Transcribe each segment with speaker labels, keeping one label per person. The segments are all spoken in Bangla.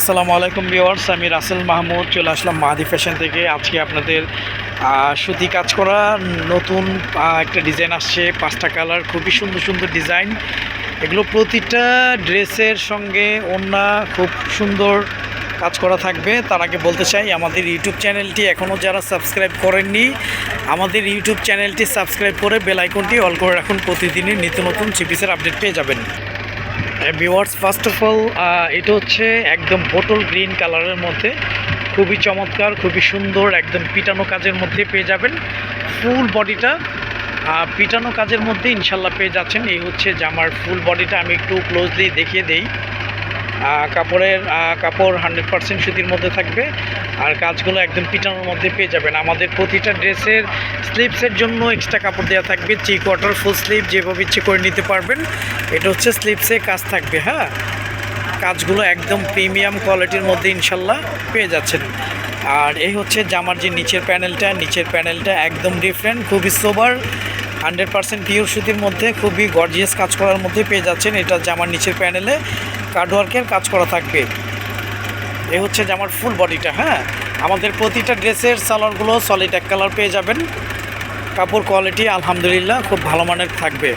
Speaker 1: আসসালামু আলাইকুম ভিওয়ার্স আমি রাসেল মাহমুদ, চলে আসলাম মাহাদি ফ্যাশন থেকে। আজকে আপনাদের সুতি কাজ করা নতুন একটা ডিজাইন আসছে, পাঁচটা কালার, খুবই সুন্দর সুন্দর ডিজাইন। এগুলো প্রতিটা ড্রেসের সঙ্গে ওড়না খুব সুন্দর কাজ করা থাকবে। তার আগে বলতে চাই, আমাদের ইউটিউব চ্যানেলটি এখনও যারা সাবস্ক্রাইব করেননি, আমাদের ইউটিউব চ্যানেলটি সাবস্ক্রাইব করে বেল আইকনটি অল করে রাখুন। প্রতিদিনই নিত্য নতুন চিপিসের আপডেট পেয়ে যাবেন। ভিওয়ার্স ফার্স্ট অফ অল এটা হচ্ছে একদম বোটল গ্রিন কালারের মধ্যে। খুবই চমৎকার, খুবই সুন্দর, একদম পিটানো কাজের মধ্যে পেয়ে যাবেন। ফুল বডিটা পিটানো কাজের মধ্যে ইনশাল্লাহ পেয়ে যাচ্ছেন। এই হচ্ছে জামার ফুল বডিটা আমি একটু ক্লোজলি দেখিয়ে দেই। কাপড়ের কাপড় হান্ড্রেড পার্সেন্ট সুতির মধ্যে থাকবে। আর কাজগুলো একদম পিটানোর মধ্যে পেয়ে যাবেন। আমাদের প্রতিটা ড্রেসের স্লিপসের জন্য এক্সট্রা কাপড় দেওয়া থাকবে। চি কোয়ার্টার ফুল স্লিপ যেভাবে ইচ্ছে করে নিতে পারবেন। এটা হচ্ছে স্লিপসে কাজ থাকবে হ্যাঁ? কাজগুলো একদম প্রিমিয়াম কোয়ালিটির মধ্যে ইনশাল্লাহ পেয়ে যাচ্ছেন। আর এই হচ্ছে জামার যে নিচের প্যানেলটা নিচের প্যানেলটা একদম ডিফারেন্ট খুবই সোবার হান্ড্রেড পার্সেন্ট পিওর সুতির মধ্যে খুবই গর্জিয়াস কাজ করার মধ্যে পেয়ে যাচ্ছেন। এটা জামার নিচের প্যানেলে। কার্ডওয়ার্কের কাজ করা থাকবে। এ হচ্ছে জামার ফুল বডিটা হ্যাঁ? আমাদের প্রতিটা ড্রেসের সালোয়ারগুলো সলিড এক কালার পেয়ে যাবেন। কাপড় কোয়ালিটি আলহামদুলিল্লাহ খুব ভালো মানের থাকবে।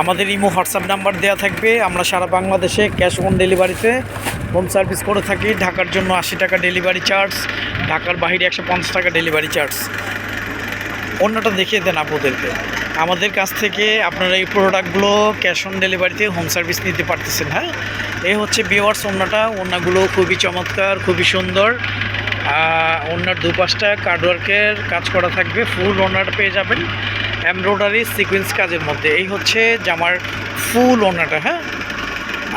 Speaker 1: আমাদের ইমো হোয়াটসঅ্যাপ নাম্বার দেওয়া থাকবে। আমরা সারা বাংলাদেশে ক্যাশ অন ডেলিভারিতে হোম সার্ভিস করে থাকি। ঢাকার জন্য আশি টাকা ডেলিভারি চার্জ ঢাকার বাইরে একশো টাকা ডেলিভারি চার্জ অন্যটা দেখিয়ে দেন আপনাদেরকে আমাদের কাছ থেকে আপনারা এই প্রোডাক্টগুলো ক্যাশ অন ডেলিভারিতে হোম সার্ভিস নিতে পারতেছেন হ্যাঁ? এই হচ্ছে বিওয়ার্স অন্যটা, অন্যগুলো খুবই চমৎকার, খুবই সুন্দর। ওনার দুপাশটা কার্ডওয়ার্কের কাজ করা থাকবে ফুল ওনারটা পেয়ে যাবেন। এমব্রয়ডারি সিকোয়েন্স কাজের মধ্যে। এই হচ্ছে জামার ফুল ওনাটা হ্যাঁ?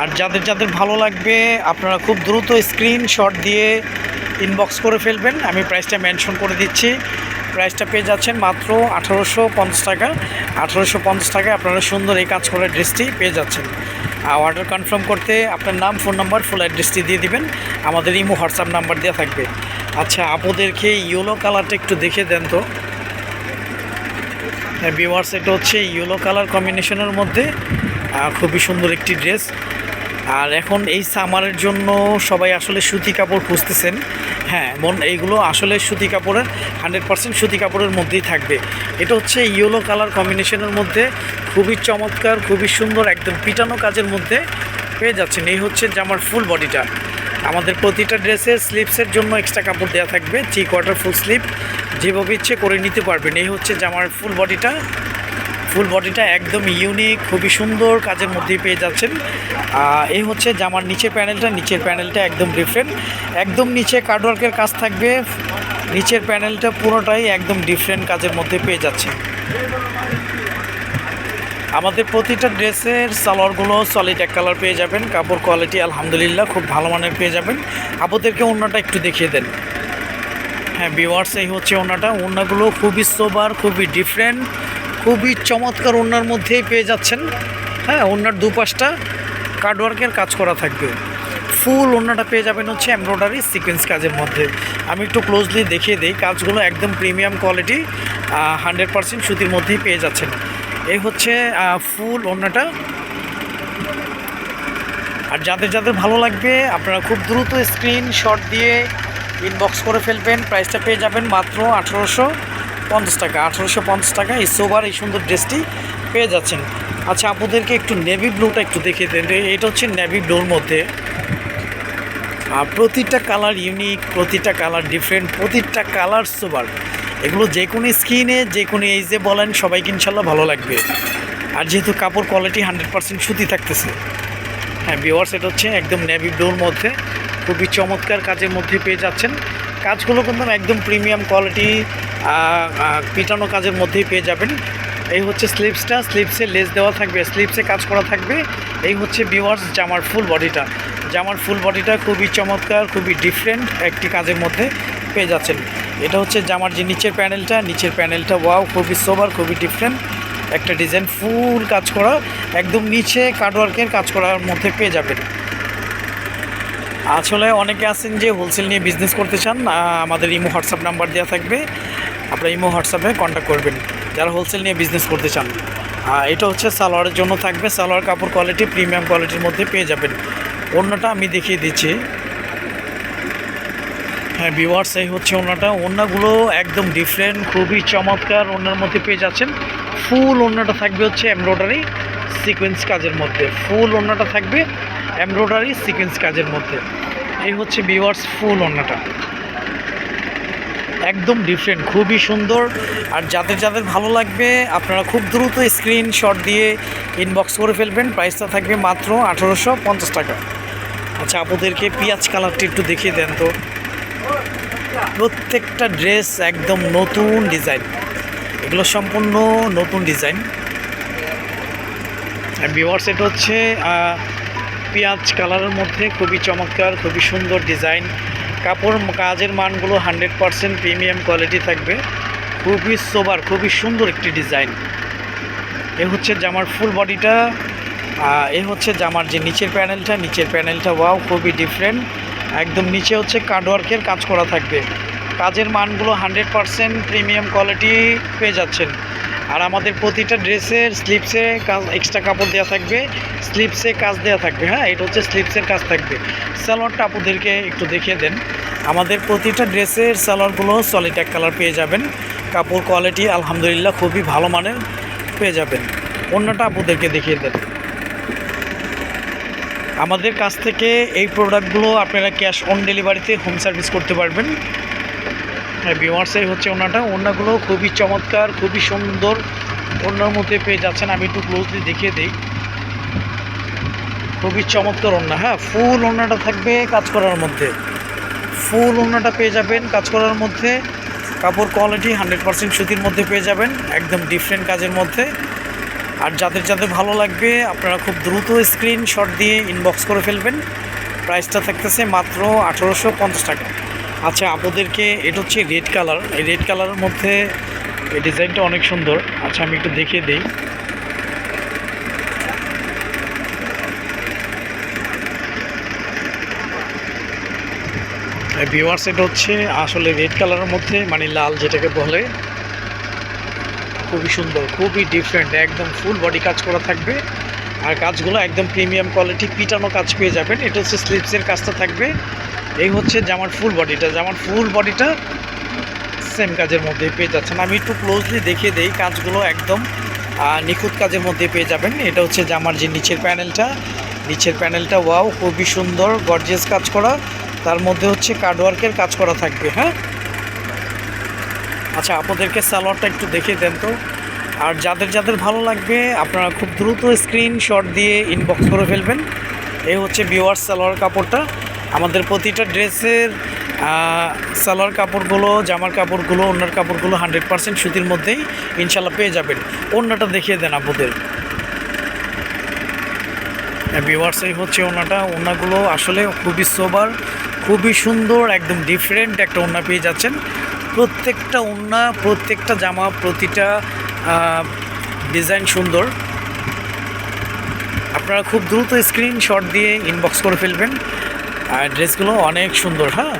Speaker 1: আর যাদের যাদের ভালো লাগবে, আপনারা খুব দ্রুত স্ক্রিনশট দিয়ে ইনবক্স করে ফেলবেন। আমি প্রাইসটা মেনশন করে দিচ্ছি। প্রাইসটা পেয়ে যাচ্ছেন মাত্র আঠারোশো পঞ্চাশ টাকা। আঠারোশো পঞ্চাশ টাকায় আপনারা সুন্দর এই কাজ করা ড্রেসটি পেয়ে যাচ্ছেন। আর অর্ডার কনফার্ম করতে আপনার নাম ফোন নাম্বার ফুল অ্যাড্রেসটি দিয়ে দিবেন। আমাদের ইমো হোয়াটসঅ্যাপ নাম্বার দেওয়া থাকবে। আচ্ছা আপনাদেরকে ইয়েলো কালারটা একটু দেখে দেন তো। বিওয়ার্স এটা হচ্ছে ইয়েলো কালার কম্বিনেশনের মধ্যে খুবই সুন্দর একটি ড্রেস আর এখন এই সামারের জন্য সবাই আসলে সুতি কাপড় খুঁজতেছেন। হ্যাঁ মন এইগুলো আসলে সুতি কাপড়ের হান্ড্রেড পার্সেন্ট সুতি কাপড়ের মধ্যেই থাকবে। এটা হচ্ছে ইয়েলো কালার কম্বিনেশনের মধ্যে খুবই চমৎকার, খুবই সুন্দর, একদম পিটানো কাজের মধ্যে পেয়ে যাচ্ছেন। এই হচ্ছে জামার ফুল বডিটা আমাদের প্রতিটা ড্রেসের স্লিপসের জন্য এক্সট্রা কাপড় দেওয়া থাকবে থ্রি কোয়ার্টার ফুল স্লিপ যেভাবে ইচ্ছে করে নিতে পারবেন। এই হচ্ছে জামার ফুল বডিটা ফুল বডিটা একদম ইউনিক খুবই সুন্দর কাজের মধ্যেই পেয়ে যাচ্ছেন। এই হচ্ছে জামার নিচের প্যানেলটা নিচের প্যানেলটা একদম ডিফারেন্ট একদম নিচে কার্ডওয়ার্কের কাজ থাকবে, নিচের প্যানেলটা পুরোটাই একদম ডিফারেন্ট কাজের মধ্যে পেয়ে যাচ্ছে আমাদের প্রতিটা ড্রেসের সালোয়ারগুলো সলিড এক কালার পেয়ে যাবেন, কাপড় কোয়ালিটি আলহামদুলিল্লাহ খুব ভালো মানের পেয়ে যাবেন। আপনাদেরকে অন্যটা একটু দেখিয়ে দেন। হ্যাঁ বিওয়ার্স এই হচ্ছে ওনাটা ওনাগুলো খুবই সোবার খুবই ডিফারেন্ট খুবই চমৎকার ওনার মধ্যেই পেয়ে যাচ্ছেন। হ্যাঁ ওনার দুপাশটা কার্ডওয়ার্কের কাজ করা থাকবে। ফুল ওনাটা পেয়ে যাবেন হচ্ছে এমব্রয়ডারি সিকোয়েন্স কাজের মধ্যে। আমি একটু ক্লোজলি দেখিয়ে দিই, কাজগুলো একদম প্রিমিয়াম কোয়ালিটি হান্ড্রেড পারসেন্ট সুতির মধ্যেই পেয়ে যাচ্ছেন। এই হচ্ছে ফুল ওনাটা আর যাদের যাদের ভালো লাগবে, আপনারা খুব দ্রুত স্ক্রিনশট দিয়ে ইনবক্স করে ফেলবেন। প্রাইসটা পেয়ে যাবেন মাত্র আঠেরোশো। পঞ্চাশ টাকা, আঠেরোশো পঞ্চাশ টাকা এই সোবার এই সুন্দর ড্রেসটি পেয়ে যাচ্ছেন। আচ্ছা আপনাদেরকে একটু নেভি ব্লুটা একটু দেখিয়ে দেন। এটা হচ্ছে নেভি ব্লুর মধ্যে। আর প্রতিটা কালার ইউনিক প্রতিটা কালার ডিফারেন্ট প্রতিটা কালার সোবার। এগুলো যে কোনো স্কিনে যে কোনো এইজে বলেন, সবাইকে ইনশাল্লাহ ভালো লাগবে। আর যেহেতু কাপড় কোয়ালিটি হান্ড্রেড পার্সেন্ট সুতি থাকতেছে। হ্যাঁ বিওয়ার্স এটা হচ্ছে একদম নেভি ব্লুর মধ্যে। খুবই চমৎকার কাজের মধ্যে পেয়ে যাচ্ছেন। কাজগুলো কিন্তু একদম প্রিমিয়াম কোয়ালিটি পিটানো কাজের মধ্যেই পেয়ে যাবেন। এই হচ্ছে স্লিপসটা স্লিপসে লেস দেওয়া থাকবে স্লিপসে কাজ করা থাকবে। এই হচ্ছে বিওয়ার্স জামার ফুল বডিটা জামার ফুল বডিটা খুবই চমৎকার, খুবই ডিফারেন্ট একটি কাজের মধ্যে পেয়ে যাচ্ছেন। এটা হচ্ছে জামার যে নিচের প্যানেলটা নিচের প্যানেলটা ওয়াও খুবই সোবার খুবই ডিফারেন্ট একটা ডিজাইন ফুল কাজ করা, একদম নিচে কার্ডওয়ার্কের কাজ করার মধ্যে পেয়ে যাবেন। আসলে অনেকে আছেন যে হোলসেল নিয়ে বিজনেস করতে চান আমাদের ইমো হোয়াটসঅ্যাপ নাম্বার দেওয়া থাকবে। আপনারা ইমো, হোয়াটসঅ্যাপে কন্ট্যাক্ট করবেন। যারা হোলসেল নিয়ে বিজনেস করতে চান এটা হচ্ছে সালোয়ারের জন্য থাকবে। সালোয়ার কাপড় কোয়ালিটি প্রিমিয়াম কোয়ালিটির মধ্যে পেয়ে যাবেন। অন্যটা আমি দেখিয়ে দিচ্ছি। হ্যাঁ ভিওয়ার্স এই হচ্ছে ওনাটা ওনাগুলো একদম ডিফারেন্ট খুবই চমৎকার ওনার মধ্যে পেয়ে যাচ্ছেন। ফুল ওনাটা থাকবে হচ্ছে এমব্রয়ডারি সিকোয়েন্স কাজের মধ্যে। ফুল ওনাটা থাকবে এমব্রয়ডারি সিকোয়েন্স কাজের মধ্যে। এই হচ্ছে ভিওয়ার্স ফুল ওনাটা একদম ডিফারেন্ট খুবই সুন্দর। আর যাদের যাদের ভালো লাগবে, আপনারা খুব দ্রুত স্ক্রিনশট দিয়ে ইনবক্স করে ফেলবেন। প্রাইসটা থাকবে মাত্র আঠেরোশো পঞ্চাশ টাকা। আচ্ছা আপুদেরকে পেঁয়াজ কালারটি একটু দেখিয়ে দেন তো। প্রত্যেকটা ড্রেস একদম নতুন ডিজাইন এগুলো সম্পূর্ণ নতুন ডিজাইন ভিওয়ার্স এটা হচ্ছে পেঁয়াজ কালারের মধ্যে খুবই চমৎকার, খুবই সুন্দর ডিজাইন কাপড় কাজের মানগুলো হান্ড্রেড পারসেন্ট প্রিমিয়াম কোয়ালিটি থাকবে। খুবই সোবার, খুবই সুন্দর একটি ডিজাইন। এ হচ্ছে জামার ফুল বডিটা এ হচ্ছে জামার যে নিচের প্যানেলটা নিচের প্যানেলটা ওয়াও, খুবই ডিফারেন্ট। একদম নিচে হচ্ছে কার্ডওয়ার্কের কাজ করা থাকবে। কাজের মানগুলো হান্ড্রেড পারসেন্ট প্রিমিয়াম কোয়ালিটি পেয়ে যাচ্ছেন। আর আমাদের প্রতিটা ড্রেসের স্লিপসে কাজ এক্সট্রা কাপড় দেওয়া থাকবে স্লিপসে কাজ দেওয়া থাকবে হ্যাঁ? এটা হচ্ছে স্লিপসের কাজ থাকবে। সালোয়ারটা আপুদেরকে একটু দেখিয়ে দেন। আমাদের প্রতিটা ড্রেসের সালোয়ারগুলো সলিড এক কালার পেয়ে যাবেন। কাপড় কোয়ালিটি আলহামদুলিল্লাহ খুবই ভালো মানের পেয়ে যাবেন। অন্যটা আপুদেরকে দেখিয়ে দেন। আমাদের কাছ থেকে এই প্রোডাক্টগুলো আপনারা ক্যাশ অন ডেলিভারিতে হোম সার্ভিস করতে পারবেন। হ্যাঁ বিমার্সেই হচ্ছে ওনাটা। ওনাগুলো খুবই চমৎকার, খুবই সুন্দর। ওনার মধ্যে পেয়ে যাচ্ছেন, আমি একটু ক্লোজলি দেখিয়ে দিই। খুবই চমৎকার ওনা। হ্যাঁ ফুল ওনাটা থাকবে কাজ করার মধ্যে। ফুল ওনাটা পেয়ে যাবেন কাজ করার মধ্যে। কাপড় কোয়ালিটি হান্ড্রেড পার্সেন্ট সুতির মধ্যে পেয়ে যাবেন, একদম ডিফারেন্ট কাজের মধ্যে। আর যাদের যাদের ভালো লাগবে, আপনারা খুব দ্রুত স্ক্রিনশট দিয়ে ইনবক্স করে ফেলবেন। প্রাইসটা থাকতেছে মাত্র আঠারোশো টাকা। আচ্ছা আপনাদেরকে এটা হচ্ছে রেড কালার এই রেড কালারের মধ্যে এই ডিজাইনটা অনেক সুন্দর। আচ্ছা আমি একটু দেখিয়ে দিই। ভিওয়ার্স এটা হচ্ছে আসলে রেড কালারের মধ্যে মানে লাল যেটাকে বলে। খুবই সুন্দর, খুবই ডিফারেন্ট একদম ফুল বডি কাজ করা থাকবে। আর কাজগুলো একদম প্রিমিয়াম কোয়ালিটি, পিটানো কাজ পেয়ে যাবেন। এটা হচ্ছে স্লিপসের কাজটা থাকবে। এই হচ্ছে জামার ফুল বডিটা জামার ফুল বডিটা সেম কাজের মধ্যে পেয়ে যাচ্ছেন। আমি একটু ক্লোজলি দেখিয়ে দেই, কাজগুলো একদম নিখুঁত কাজের মধ্যে পেয়ে যাবেন। এটা হচ্ছে জামার যে নিচের প্যানেলটা। নিচের প্যানেলটা, ওয়াও, খুবই সুন্দর গর্জিয়াস কাজ করা। তার মধ্যে হচ্ছে কার্ডওয়ার্কের কাজ করা থাকবে হ্যাঁ? আচ্ছা আপনাদেরকে সালোয়ারটা একটু দেখিয়ে দেন তো। আর যাদের যাদের ভালো লাগবে, আপনারা খুব দ্রুত স্ক্রিনশট দিয়ে ইনবক্স করে ফেলবেন। এই হচ্ছে বিওয়ার সালোয়ার কাপড়টা। আমাদের প্রতিটা ড্রেসের সালোয়ার কাপড়গুলো, জামার কাপড়গুলো অন্যার কাপড়গুলো হান্ড্রেড পার্সেন্ট সুতির মধ্যেই ইনশাল্লাহ পেয়ে যাবেন। অন্যটা দেখিয়ে দেন আপনাদের বিওয়ার্স এই হচ্ছে ওনাটা ওনাগুলো আসলে খুবই সোবার খুবই সুন্দর, একদম ডিফারেন্ট একটা ওনা পেয়ে যাচ্ছেন। প্রত্যেকটা ওনা প্রত্যেকটা জামা, প্রতিটা ডিজাইন সুন্দর। আপনারা খুব দ্রুত স্ক্রিনশট দিয়ে ইনবক্স করে ফেলবেন। আর ড্রেসগুলো অনেক সুন্দর হ্যাঁ?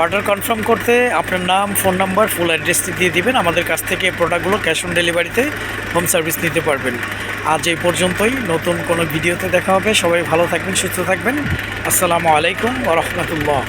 Speaker 1: অর্ডার কনফার্ম করতে আপনার নাম ফোন নাম্বার ফুল অ্যাড্রেসটি দিয়ে দিবেন। আমাদের কাছ থেকে প্রোডাক্টগুলো ক্যাশ অন ডেলিভারিতে হোম সার্ভিস নিতে পারবেন। আজ এই পর্যন্তই। নতুন কোনো ভিডিওতে দেখা হবে। সবাই ভালো থাকবেন, সুস্থ থাকবেন। আসসালামু আলাইকুম ওরহমতুল্লাহ